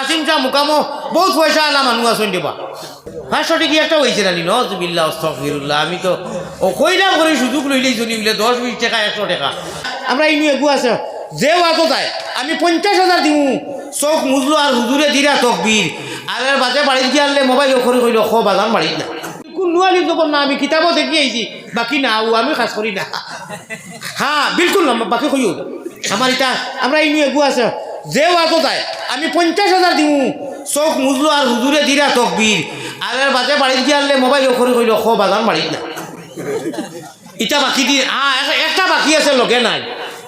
আসিম চা মুকামো, বহুত পয়সা আলা মানুষ আসুন দিবা। পাঁচশো টিকি একটা হয়েছে নানি নজবিল্লা অস্তফিরুল্লাহ আমি তো ও কইলাম করে সুযোগ লইলেই জনি বলে দশ, বিশ টাকা, একশো টাকা। আমরা ইনু এগু আছে, যে ওয়াতো যায়, আমি পঞ্চাশ হাজার দিমু চোখ মুজলো আর হুজুরে দিরা তকবীর। আর বাজে বাড়িত গিয়ে আনলে মোবাইল করে কইল, খ বাজান বাড়িত না। কোন নুয়ালি না, আমি কিতাবও দেখি আইছি, বাকি না, ও আমি খাস করি না। হ্যাঁ বিলকুল না, বাকি কইও। আমার এটা আমরা ইনু এগু আছে যে ওয়াতো যায়, আমি পঞ্চাশ হাজার দিমু চোখ মুজলো আর হুজুরে দিরা তকবীর আর বাজে বাড়িত গিয়ে আনলে মোবাইল করে কইল খ বাজান বাড়িত না ইটা বাকি দি হ্যাঁ একটা- বাকি আছে, লগে নাই।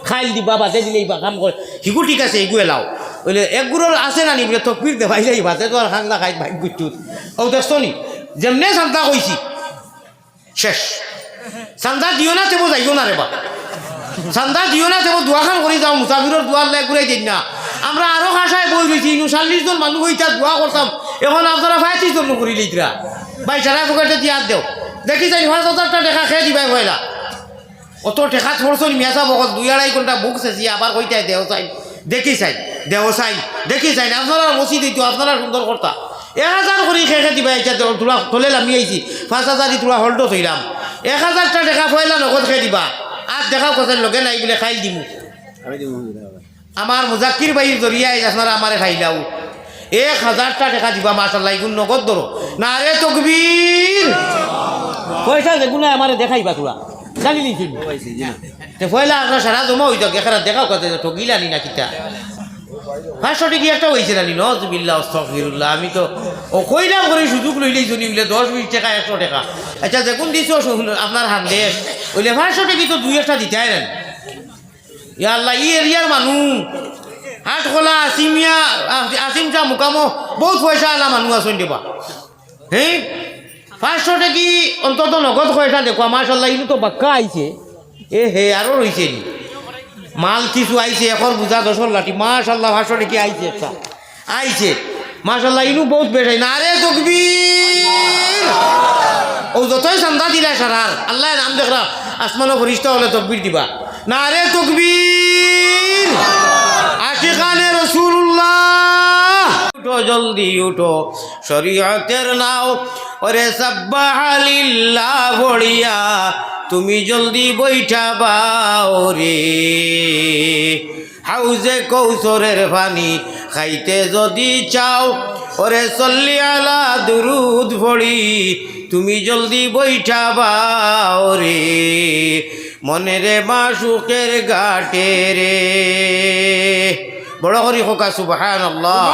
খাইল দিবা, বাজে দিলে বা কাম করে সিগু ঠিক আছে এগুলো এলাও। বলে, এক আছে না নি বলে তকবির দেখাই যাই বাজে তো আর খাংলা খাই ভাই গুচুত ও দেখছ নি? যেমনে চান্দা কইছি শেষ। চান্দা দিও না তেবো যাইও না রে বা। চান্দা দিও না তেবো দোয়াখান কৰি যাওঁ মুসাফিৰৰ দুয়ার লাই ঘুরাই দিন না। আমরা আরও খাসায় বই রয়েছি ইনু চল্লিশ জন মানুষ হইতা দোয়া করতাম। এখন আপনারা পঁয়ত্রিশ জন করি লিতরা ভাই সারা পকেটে দিয়া দেও। দেখি যাই পাঁচ হাজারটা দেখা খেয়ে দিবাই ভয়লা অত টেকা থরছন মিয়াসা বকত দুই আড়াই ঘণ্টা বুক শেষি আবার কইতাই দেহ চাই দেখি চাই দেহ চাই দেখি চাই আপনারা বসি দিত আপনারা সুন্দর কর্তা এক হাজার করে খেয়ে দিবা এটা তোলা থলে লামি আইছি। পাঁচ হাজার দি তোলা হল্টো থইলাম এক হাজারটা দেখা পয়লা নগদ খেয়ে দিবা। আর দেখা কথা লগে নাই বলে খাইল দিমু। আমার মুজাক্কির বাইর জরিয়ায় আপনারা আমারে খাইলাও এক হাজারটা টাকা দিবা মাসাল্লাহ এগুন নগদ ধরো। না রে তকবীর! পয়সা যেগুলো আমারে দেখাইবা তোরা। জানি নি তুমি? তে পয়লা আপনার সারা জমা হইতো, এখানে দেখাও কথা ঠকিলানি না কিতা। পাঁচশো টিকি একটা হয়েছে নানি নজবিল্লা অস্তফিরুল্লাহ আমি তো ও কইলাম করে সুযোগ লইলেই জনি বলে দশ বিশ টাকা, একশো টাকা। আচ্ছা দেখুন দিছো আপনার হান্ডেস ওইলে পাঁচশো টিকি তো দুই একটা দিতে হয় না। আল্লাহ ই এরিয়ার মানুষ হাট খোলা আসিমিয়া আসিম চা মুকামো বহুত পয়সা আলা মানুষ আসুন দিবা হ্যাঁ পাঁচশো টাকি অন্তত নগদ পয়সা দেখো মাশাল্লাহ ইনু তো বাক্কা আইছে এ হে আরও রয়েছে নি মাল কিছু আইছে এখন বুঝা দশর লাঠি মাশাল্লাহ পাঁচশো টাকি আইছে একটা আইছে মাশাল্লাহ ইনু বহুত বেশাই না রে তকবীর ও যতই চান্দা দিলা সারার আল্লাহ নাম দেখরা আসমানো ফরিস্তা হলে তকবীর দিবা না রে তকবীর। আশিকানে রসুল্লাহ উঠো, জলদি উঠো, শরীয়তের নাও। ওরে সাব্বাহালিল্লাহ বড়িয়া, তুমি জলদি বৈঠা বাও রে। হাউজে কৌশরের পানি খাইতে যদি চাও, ওরে চল্লি আলা দুরুদ ভরি তুমি জলদি বৈঠা বাও রে। মনেরে মাসুকের গাটে রে। বড় করি হোকা সুবহান আল্লাহ